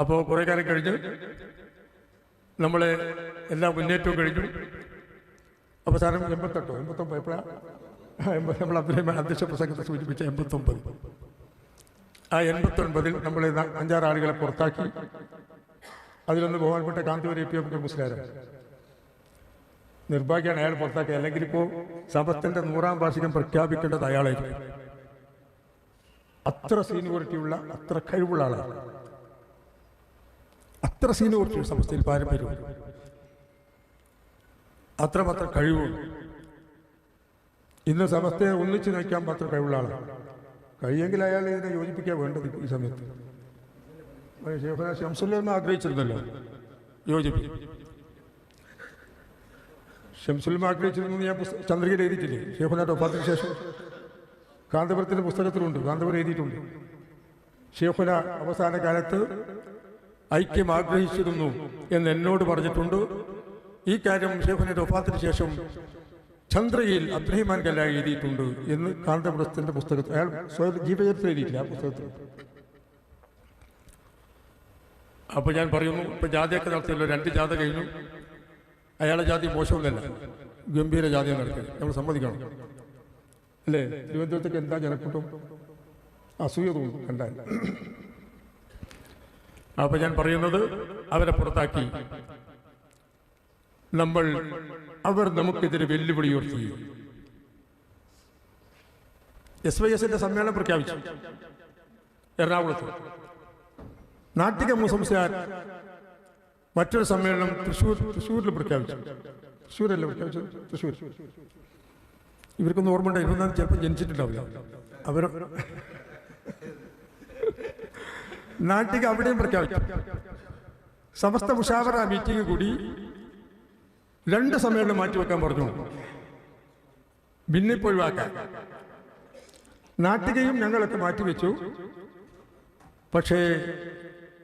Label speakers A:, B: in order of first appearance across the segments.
A: അപ്പോൾ കുറെ കാലം കഴിഞ്ഞ് നമ്മൾ എല്ലാ മുന്നേറ്റവും കഴിഞ്ഞു. അപ്പോൾ അവസാനം എൺപത്തെട്ടോ? എൺപത്തൊമ്പത് എപ്പോഴാണ് നമ്മൾ അബ്ദുറഹ്മാൻ അധ്യക്ഷ പ്രസംഗത്തെ സൂചിപ്പിച്ച എൺപത്തൊമ്പത്. ആ എൺപത്തൊൻപതിൽ നമ്മൾ അഞ്ചാറ് ആളുകളെ പുറത്താക്കി. അതിലൊന്ന് ബഹുമാനപ്പെട്ട കാന്തപുരം എ പി എം മുസ്ലിം നിർഭാഗ്യമാണ് അയാൾ പുറത്താക്കി. അല്ലെങ്കിൽ ഇപ്പോൾ സമസ്തന്റെ നൂറാം വാർഷികം പ്രഖ്യാപിക്കേണ്ടത് അയാളായിരിക്കും. അത്ര സീനിയോറിറ്റിയുള്ള അത്ര കഴിവുള്ള ആളാണ്. അത്ര സീനിയോറിറ്റി സമസ്തയിൽ പാരമ്പര്യം. അത്രമാത്രം കഴിവും. ഇന്ന് സമസ്തയെ ഒന്നിച്ചു നയിക്കാൻ മാത്രം കഴിവുള്ള ആളാണ്. കഴിയെങ്കിൽ അയാൾ ഇതിനെ യോജിപ്പിക്കാൻ വേണ്ടത് ഈ സമയത്ത്. ഷംസുല്ലൊന്നും ആഗ്രഹിച്ചിരുന്നല്ലോ. യോജിപ്പിക്കും. ഷംസുൽമ ആഗ്രഹിച്ചിരുന്നു ഞാൻ ചന്ദ്രികയിൽ എഴുതിയിട്ടില്ലേ? ഷേഫുനാട്ട് ഒപ്പാത്തിന് ശേഷം. കാന്തപുരത്തിന്റെ പുസ്തകത്തിലുണ്ട്. കാന്തപുരം എഴുതിയിട്ടുണ്ട്. ഷേഫുന അവസാന കാലത്ത് ഐക്യം ആഗ്രഹിച്ചിരുന്നു എന്ന് എന്നോട് പറഞ്ഞിട്ടുണ്ട്. ഈ കാര്യം ഷേഖുനയുടെ ഒപ്പാത്തിന് ശേഷം ചന്ദ്രയിൽ അബ്രഹിമാൻ കല്ല എഴുതിയിട്ടുണ്ട് എന്ന് കാന്തപുരത്തിന്റെ പുസ്തകത്തിൽ. അയാൾ സ്വയം ജീവചരിത്രം എഴുതിയിട്ടില്ല ആ പുസ്തകത്തിൽ. അപ്പോൾ ഞാൻ പറയുന്നു ഇപ്പം ജാതിയൊക്കെ നടത്തിയല്ലോ രണ്ട് ജാഥ കഴിഞ്ഞു. അയാളെ ജാതി മോശമൊന്നുമല്ല ഗംഭീര ജാതി നടത്തിയത് നമ്മൾ സമ്മതിക്കണം. അല്ലേ? തിരുവനന്തപുരത്തേക്ക് എന്താ ജനക്കൂട്ടം? അസൂയ തോന്നും കണ്ടാൽ. അപ്പൊ ഞാൻ പറയുന്നത് അവരെ പുറത്താക്കി. നമ്മൾ അവർ നമുക്കെതിരെ വെല്ലുവിളി ഉയർത്തി. എസ് വൈ എസിന്റെ സമ്മേളനം പ്രഖ്യാപിച്ചു. എറണാകുളത്ത്. നാട്ടിക മുസംസാർ മറ്റൊരു സമ്മേളനം തൃശ്ശൂർ തൃശ്ശൂരിൽ പ്രഖ്യാപിച്ചു. തൃശ്ശൂരല്ലേ പ്രഖ്യാപിച്ചത്? തൃശ്ശൂർ. ഇവർക്കൊന്നും ഓർമ്മ ഉണ്ടായി ഇവരൊന്നും ചിലപ്പോൾ ജനിച്ചിട്ടുണ്ടാവില്ല. അവർ നാട്ടിക അവിടെയും പ്രഖ്യാപിക്കും സമസ്ത മുഷാവറ മീറ്റിംഗ് കൂടി രണ്ട് സമ്മേളനം മാറ്റിവെക്കാൻ പറഞ്ഞു. ഭിന്നിപ്പൊഴിവാക്കാൻ നാട്ടികയും ഞങ്ങളൊക്കെ മാറ്റിവെച്ചു. പക്ഷേ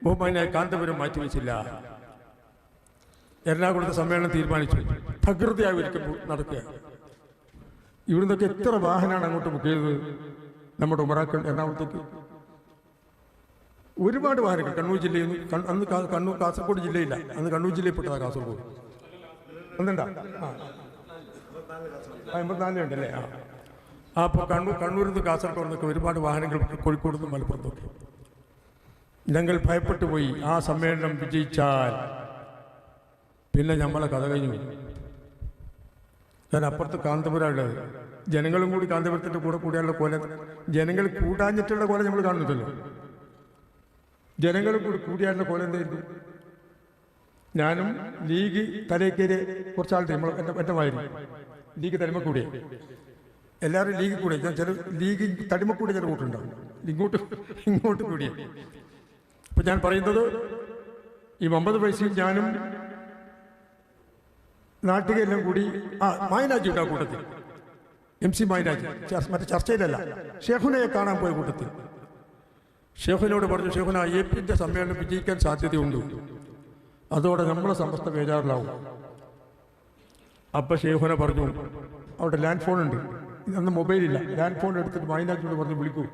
A: ബഹുമാനായ കാന്തപുരം മാറ്റിവെച്ചില്ല. എറണാകുളത്തെ സമ്മേളനം തീരുമാനിച്ചു. പ്രകൃതിയായി ഒരിക്കൽ നടക്കുക. ഇവിടുന്നൊക്കെ എത്ര വാഹനമാണ് അങ്ങോട്ട് ബുക്ക് ചെയ്തത് നമ്മുടെ ഉമറാക്കൾ എറണാകുളത്തേക്ക്. ഒരുപാട് വാഹനങ്ങൾ. കണ്ണൂർ ജില്ലയിൽ നിന്ന് അന്ന് കണ്ണൂർ കാസർഗോഡ് ജില്ലയില്ല. അന്ന് കണ്ണൂർ ജില്ലയിൽ പെട്ടതാണ് കാസർഗോഡ്. ഒന്നുണ്ടാ ആ. എൺപത്തിനാലിലുണ്ടല്ലേ ആ. ആ അപ്പോൾ കണ്ണൂർ കണ്ണൂരിൽ നിന്ന് കാസർഗോഡ് നിന്നൊക്കെ ഒരുപാട് വാഹനങ്ങൾ കോഴിക്കോട് നിന്ന് മലപ്പുറത്തൊക്കെ. ഞങ്ങൾ ഭയപ്പെട്ടു പോയി. ആ സമ്മേളനം വിജയിച്ചാൽ പിന്നെ നമ്മളെ കഥ കഴിഞ്ഞു ഞാൻ അപ്പുറത്ത് കാന്തപുരമുള്ളത് ജനങ്ങളും കൂടി കാന്തപുരത്തിന്റെ കൂടെ കൂടിയുള്ള കോല ജനങ്ങൾ കൂടാഞ്ഞിട്ടുള്ള കോല നമ്മൾ കാണുന്നില്ലല്ലോ. ജനങ്ങളും കൂടി കൂടിയാലുള്ള കോലെന്തായിരുന്നു ഞാനും ലീഗ് തലേക്കേരി കുറച്ചാളുടെ നമ്മൾ എന്റെ എന്റെ ലീഗ് തനിമ കൂടിയ എല്ലാവരും ലീഗ് കൂടെ. ചില ലീഗ് തടിമ ചില കൂട്ടുണ്ടാവും ഇങ്ങോട്ട് ഇങ്ങോട്ട് കൂടിയ അപ്പം ഞാൻ പറയുന്നത് ഈ ഒമ്പത് പൈസയും ഞാനും നാട്ടികയെല്ലാം കൂടി ആ മായനാജി ഉണ്ട് കൂട്ടത്തിൽ. എം സി മായനാജി മറ്റേ ചർച്ചയിലല്ല ഷെഹുനയെ കാണാൻ പോയ കൂട്ടത്തിൽ. ഷെഹുനോട് പറഞ്ഞു ഷെഹുന എ പിന്റെ സമ്മേളനം വിജയിക്കാൻ സാധ്യതയുണ്ട്. അതോടെ നമ്മളെ സമസ്ത ബേജാറിലാവും. അപ്പൊ ഷെഹുന പറഞ്ഞു അവിടെ ലാൻഡ് ഫോൺ ഉണ്ട് അന്ന് മൊബൈലില്ല ലാൻഡ് ഫോൺ എടുത്തിട്ട് മൈനാക്കിനോട് പറഞ്ഞു വിളിക്കൂ.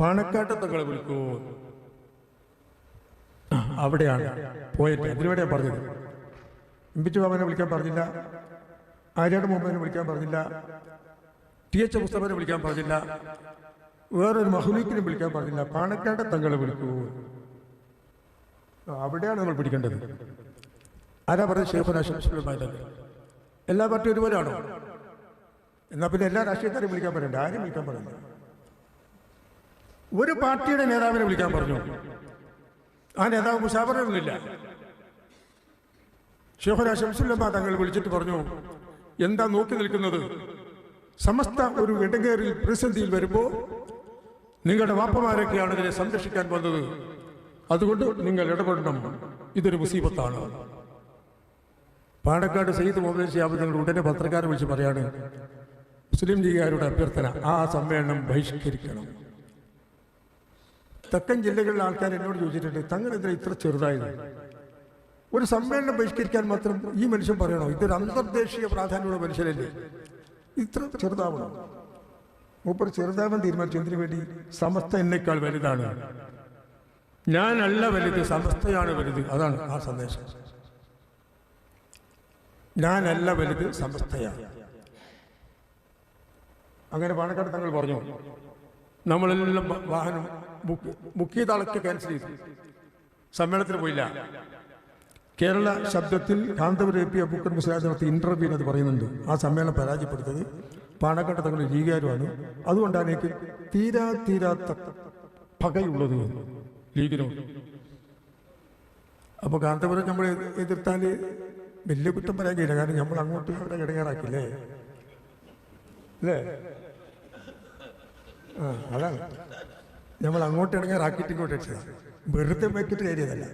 A: പണക്കാട്ടത്തങ്ങളെ വിളിക്കൂ. അവിടെയാണ്. പോയിട്ട്. അതിനുവേണ്ടിയാണ് പറഞ്ഞത്. എംപിച്ചു ബാബനെ വിളിക്കാൻ പറഞ്ഞില്ല. ആര്യാട് മുഹമ്മദിനെ വിളിക്കാൻ പറഞ്ഞില്ല. ടി എച്ച് മുസ്തഫനെ വിളിക്കാൻ പറഞ്ഞില്ല. വേറൊരു മഹുലീക്കിനെ വിളിക്കാൻ പറഞ്ഞില്ല. പാണക്കാട്ടെ തങ്ങളെ വിളിക്കൂ. അവിടെയാണ് നമ്മൾ പിടിക്കേണ്ടത്. ആരാ പറഞ്ഞത്? ഷെയ്ഖുന ഷംസുലുമായി തന്നെ എല്ലാ പാർട്ടിയും ഒരുപോലെയാണോ? എന്നാൽ പിന്നെ എല്ലാ രാഷ്ട്രീയക്കാരെയും വിളിക്കാൻ പറയണ്ട. ആരും വിളിക്കാൻ പറയില്ല ഒരു പാർട്ടിയുടെ നേതാവിനെ വിളിക്കാൻ പറഞ്ഞു. ആ നേതാവ് മുഷാവറൊന്നുമില്ല ഷെഹുന ഷംസുല്ലമ്മ തങ്ങൾ വിളിച്ചിട്ട് പറഞ്ഞു എന്താ നോക്കി നിൽക്കുന്നത്? സമസ്ത ഒരു ഇടങ്ങേറിൽ പ്രതിസന്ധിയിൽ വരുമ്പോൾ നിങ്ങളുടെ വാപ്പമാരൊക്കെയാണ് ഇതിനെ സംരക്ഷിക്കാൻ വന്നത്. അതുകൊണ്ട് നിങ്ങൾ ഇടപെടണം. ഇതൊരു മുസീബത്താണ്. പാണക്കാട് സയ്യിദ് മുഹമ്മദ് ഷിയാബ് നിങ്ങൾ ഉടനെ പത്രക്കാരെ വിളിച്ച് പറയാണ് മുസ്ലിം ലീഗുകാരുടെ അഭ്യർത്ഥന ആ സമ്മേളനം ബഹിഷ്കരിക്കണം. തെക്കൻ ജില്ലകളിലെ ആൾക്കാർ എന്നോട് ചോദിച്ചിട്ടുണ്ട് തങ്ങൾ എന്തിനാ ഇത്ര ചെറുതായത്? ഒരു സമ്മേളനം ബഹിഷ്കരിക്കാൻ മാത്രം ഈ മനുഷ്യൻ പറയണോ? ഇതൊരു അന്തർദേശീയ പ്രാധാന്യമുള്ള മനുഷ്യരല്ലേ ഇത്ര ചെറുതാവണം. മൂപ്പർ ചെറുതാവാൻ തീരുമാനിച്ചു. എന്തിനു വേണ്ടി? സമസ്ത എന്നേക്കാൾ വലുതാണ്. ഞാനല്ല വലുത് സമസ്തയാണ് വലുത്. അതാണ് ആ സന്ദേശം. ഞാനല്ല വലുത് സമസ്തയാണ്. അങ്ങനെ പാണക്കാട് തങ്ങൾ പറഞ്ഞു നമ്മളെല്ലാം വാഹനം ബുക്ക് ബുക്ക് ക്യാൻസൽ ചെയ്തു. സമ്മേളനത്തിന് പോയില്ല. കേരള ശബ്ദത്തിൽ കാന്തപുരം എ പി അബൂക്കർ മുസ്ലാജ് നടത്തിയ ഇന്റർവ്യൂ അത് പറയുന്നുണ്ട്. ആ സമ്മേളനം പരാജയപ്പെടുത്തത് പാണക്കാട് തങ്ങൾ ലീഗുകാരുമാണ് അതുകൊണ്ടാണ് എനിക്ക് തീരാ തീരാത്ത പകയുള്ളത്. ലീഗിനോട് അപ്പോൾ കാന്തപുരം നമ്മൾ എതിർത്താൽ വലിയ കുറ്റം പറയാൻ കഴിയില്ല കാരണം നമ്മൾ അങ്ങോട്ട് അവിടെ ഇടങ്ങാറാക്കില്ലേ? അല്ലേ? ആ അതാണ്. നമ്മൾ അങ്ങോട്ട് ഇടങ്ങാറാക്കിയിട്ട് ഇങ്ങോട്ട് വെറുതെ വെക്കിട്ട് കയറിയതല്ല